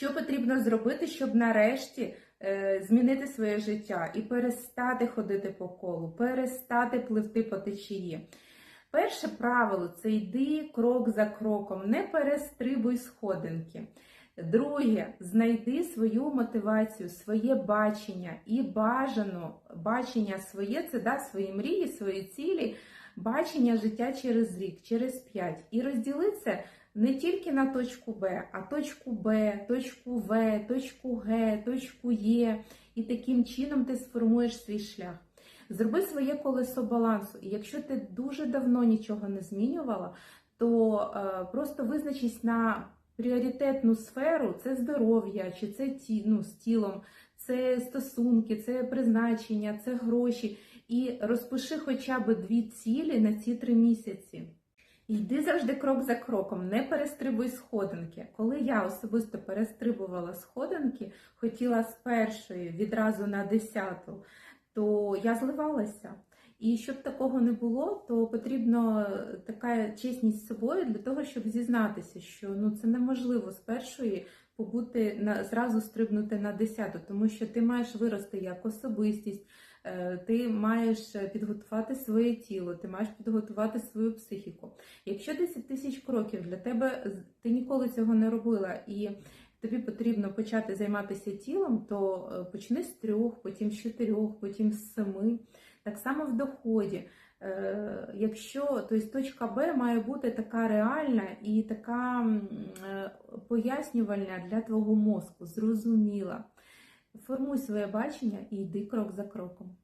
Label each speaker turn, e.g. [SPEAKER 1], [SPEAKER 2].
[SPEAKER 1] Що потрібно зробити, щоб нарешті е, змінити своє життя і перестати ходити по колу, перестати пливти по течії? Перше правило це йди крок за кроком, не перестрибуй сходинки. Друге, знайди свою мотивацію, своє бачення і бажано бачення своє це да, свої мрії, свої цілі, бачення життя через рік, через п'ять. І розділи це не тільки на точку Б, а точку Б, точку В, точку Г, точку Є. І таким чином ти сформуєш свій шлях. Зроби своє колесо балансу. І якщо ти дуже давно нічого не змінювала, то е, просто визначись на пріоритетну сферу це здоров'я, чи це ті, ну, з тілом, це стосунки, це призначення, це гроші. І розпиши хоча б дві цілі на ці три місяці. Йди завжди крок за кроком, не перестрибуй сходинки. Коли я особисто перестрибувала сходинки, хотіла з першої відразу на десяту, то я зливалася. І щоб такого не було, то потрібна така чесність з собою для того, щоб зізнатися, що ну це неможливо з першої побути на зразу стрибнути на десяту, тому що ти маєш вирости як особистість, е, ти маєш підготувати своє тіло, ти маєш підготувати свою психіку. Якщо 10 тисяч кроків для тебе ти ніколи цього не робила і тобі потрібно почати займатися тілом, то е, почни з трьох, потім з чотирьох, потім з семи. Так само в доході. Е, Якщо тобто точка Б має бути така реальна і така е, пояснювальна для твого мозку, зрозуміла. Формуй своє бачення і йди крок за кроком.